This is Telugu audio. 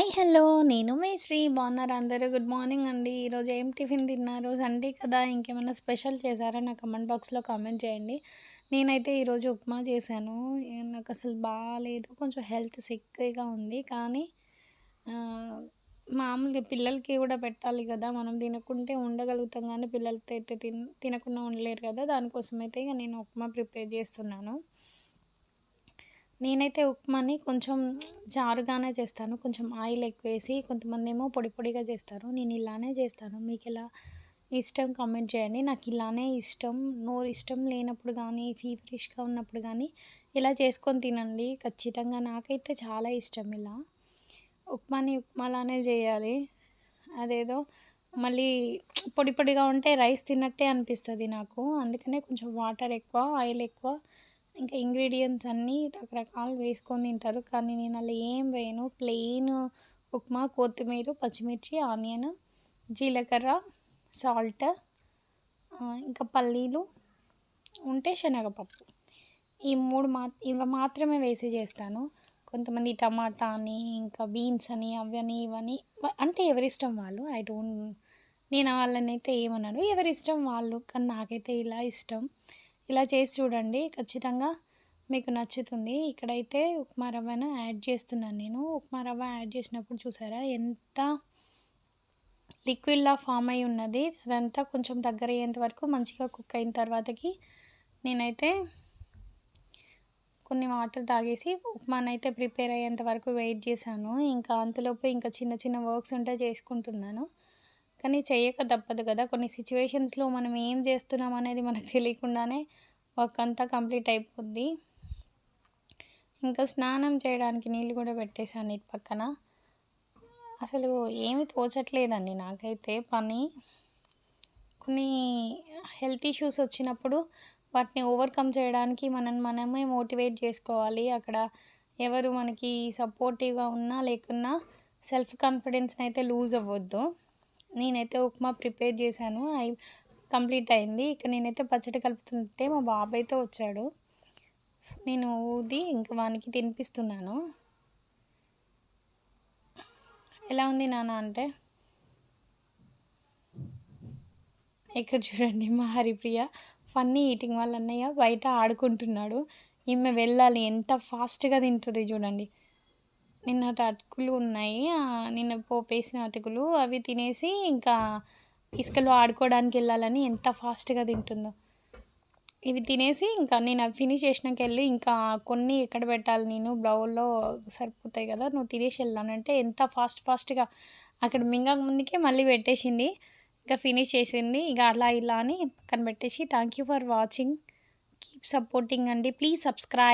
Hi hello. నేను మే శ్రీ. బాగున్నారు అందరూ? గుడ్ మార్నింగ్ అండి. ఈరోజు ఏం టిఫిన్ తిన్నారు? సండే కదా ఇంకేమైనా స్పెషల్ చేశారా? నా కమెంట్ బాక్స్లో కామెంట్ చేయండి. నేనైతే ఈరోజు ఉప్మా చేశాను. నాకు అసలు బాగాలేదు కొంచెం హెల్త్ సిక్గా ఉంది. కానీ మామూలుగా పిల్లలకి కూడా పెట్టాలి కదా. మనం తినకుంటే ఉండగలుగుతాం కానీ పిల్లలతో అయితే తిన తినకుండా ఉండలేరు కదా. దానికోసం అయితే ఇక నేను ఉప్మా ప్రిపేర్ చేస్తున్నాను. నేనైతే ఉప్మాని కొంచెం జారుగానే చేస్తాను. కొంచెం ఆయిల్ ఎక్కువ వేసి కొంతమంది ఏమో పొడి పొడిగా చేస్తారు. నేను ఇలానే చేస్తాను. మీకు ఇలా ఇష్టం కామెంట్ చేయండి. నాకు ఇలానే ఇష్టం నోరు ఇష్టం లేనప్పుడు కానీ ఫీవరిష్గా ఉన్నప్పుడు కానీ ఇలా చేసుకొని తినండి. ఖచ్చితంగా నాకైతే చాలా ఇష్టం ఇలా. ఉప్మాని ఉప్మాలానే చేయాలి. అదేదో మళ్ళీ పొడి పొడిగా ఉంటే రైస్ తిన్నట్టే అనిపిస్తుంది నాకు. అందుకనే కొంచెం వాటర్ ఎక్కువ ఆయిల్ ఎక్కువ ఇంకా ఇంగ్రీడియంట్స్ అన్నీ రకరకాలు వేసుకొని తింటారు. కానీ నేను అలా ఏం వేయను. ప్లెయిన్ ఉప్మా కొత్తిమీర పచ్చిమిర్చి ఆనియన్ జీలకర్ర సాల్ట్ ఇంకా పల్లీలు ఉంటే శనగపప్పు. ఈ మూడు మా ఇవి మాత్రమే వేసి చేస్తాను. కొంతమంది టమాటా అని ఇంకా బీన్స్ అని అవని ఇవని అంటే ఎవరిష్టం వాళ్ళు ఐ డోంట్ నేను వాళ్ళని అయితే ఏమన్నాను ఎవరి ఇష్టం వాళ్ళు కానీ నాకైతే ఇలా ఇష్టం. ఇలా చేసి చూడండి. ఖచ్చితంగా మీకు నచ్చుతుంది. ఇక్కడైతే ఉప్మా రవ్వను యాడ్ చేస్తున్నాను నేను. ఉప్మా రవ్వ యాడ్ చేసినప్పుడు చూసారా? ఎంత లిక్విడ్లా ఫామ్ అయి ఉన్నది. అదంతా కొంచెం దగ్గర అయ్యేంత వరకు మంచిగా కుక్ అయిన తర్వాతకి నేనైతే కొన్ని వాటర్ తాగేసి ఉప్మానైతే ప్రిపేర్ అయ్యేంత వరకు వెయిట్ చేశాను. ఇంకా అంతలోపు ఇంకా చిన్న చిన్న వర్క్స్ ఉంటే చేసుకుంటున్నాను. కానీ చేయక తప్పదు కదా. కొన్ని సిచ్యువేషన్స్లో మనం ఏం చేస్తున్నాం అనేది మనకు తెలియకుండానే వర్క్ అంతా కంప్లీట్ అయిపోద్ది. ఇంకా స్నానం చేయడానికి నీళ్ళు కూడా పెట్టేశాను ఇటు పక్కన. అసలు ఏమి తోచట్లేదండి నాకైతే పని. కొన్ని హెల్త్ ఇష్యూస్ వచ్చినప్పుడు వాటిని ఓవర్కమ్ చేయడానికి మనం మనమే మోటివేట్ చేసుకోవాలి. అక్కడ ఎవరు మనకి సపోర్టివ్గా ఉన్నా లేకున్నా సెల్ఫ్ కాన్ఫిడెన్స్ని అయితే లూజ్ అవ్వద్దు. నేనైతే ఉప్మా ప్రిపేర్ చేశాను. ఐ కంప్లీట్ అయింది. ఇక నేనైతే పచ్చడి కలుపుతుంటే మా బాబాయ్ అయితే వచ్చాడు. నేను ఊది ఇంకా వానికి తినిపిస్తున్నాను. ఎలా ఉంది నాన్న అంటే? ఇక్కడ చూడండి మా హరిప్రియ ఫన్నీ ఈటింగ్ వాళ్ళ అన్నయ్య బయట ఆడుకుంటున్నాడు. ఈమె వెళ్ళాలి. ఎంత ఫాస్ట్గా తింటుంది చూడండి. నిన్నటి అటుకులు ఉన్నాయి. నిన్న పోపేసిన అటుకులు అవి తినేసి ఇంకా ఇసుకలో ఆడుకోవడానికి వెళ్ళాలని ఎంత ఫాస్ట్గా తింటుందో. ఇవి తినేసి ఇంకా నేను అవి ఫినిష్ చేసినాక వెళ్ళి ఇంకా కొన్ని ఎక్కడ పెట్టాలి నేను? బ్లౌల్లో సరిపోతాయి కదా నువ్వు తినేసి వెళ్ళానంటే ఎంత ఫాస్ట్ ఫాస్ట్గా. అక్కడ మింగక ముందుకే మళ్ళీ పెట్టేసింది. ఇంకా ఫినిష్ చేసింది. ఇక అలా ఇలా అని పక్కన పెట్టేసి thank you for watching. Keep supporting అండి. Please subscribe